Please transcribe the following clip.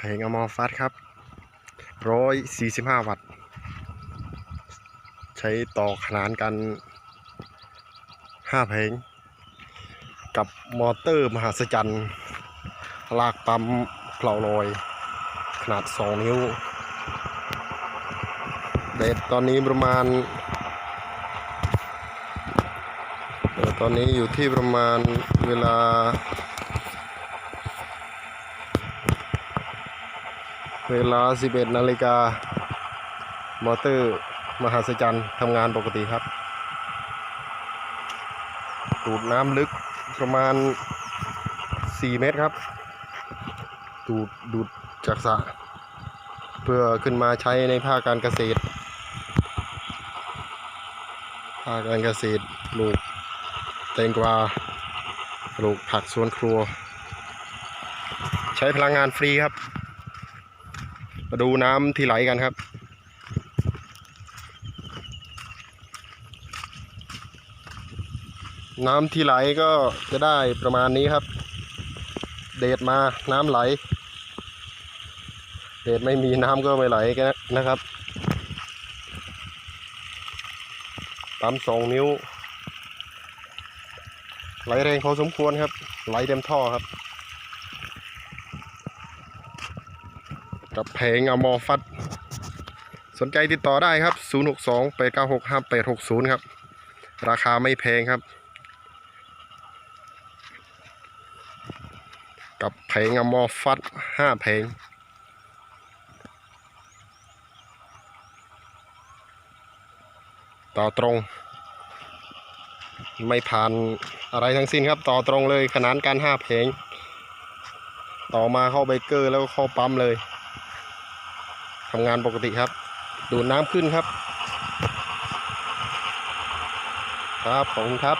แผงอมอฟัสครับร้อยสี่สิบห้าวัตต์ ใช้ต่อขนานกันห้าเพลงกับมอเตอร์มหาศจรรย์ ลากปั๊มเกลาลอย ขนาด2นิ้ว เดทตอนนี้ประมาณ ตอนนี้อยู่ที่ประมาณเวลา เวลา 11 นาฬิกา มอเตอร์มหาศจรรย์ทำงานปกติครับ ดูดน้ำลึกประมาณ 4 เมตรครับ ดูดดูดจากสระเพื่อขึ้นมาใช้ในภาคการเกษตร ภาคการเกษตรปลูกแตงกวาปลูกผักสวนครัว ใช้พลังงานฟรีครับ มาดูน้ำที่ไหลกันครับ น้ำที่ไหลก็จะได้ประมาณนี้ครับ เดดมาน้ำไหล เดดไม่มีน้ำก็ไม่ไหลกันนะครับปั๊มสองนิ้ว ไหลแรงพอสมควรครับ ไหลเต็มท่อครับ กับเพลงอมอฟัด สนใจติดต่อได้ครับ 062 896 5860 ครับ ราคาไม่แพงครับ กับเพลงอมอฟัด5เพลงต่อตรง ไม่ผ่านอะไรทั้งสิ้นครับ ต่อตรงเลยขนานกัน5เพลงต่อมาเข้าเบเกอร์แล้วก็เข้าปั๊มเลย ทำงานปกติครับ ดูน้ำขึ้นครับ ครับ ขอบคุณครับ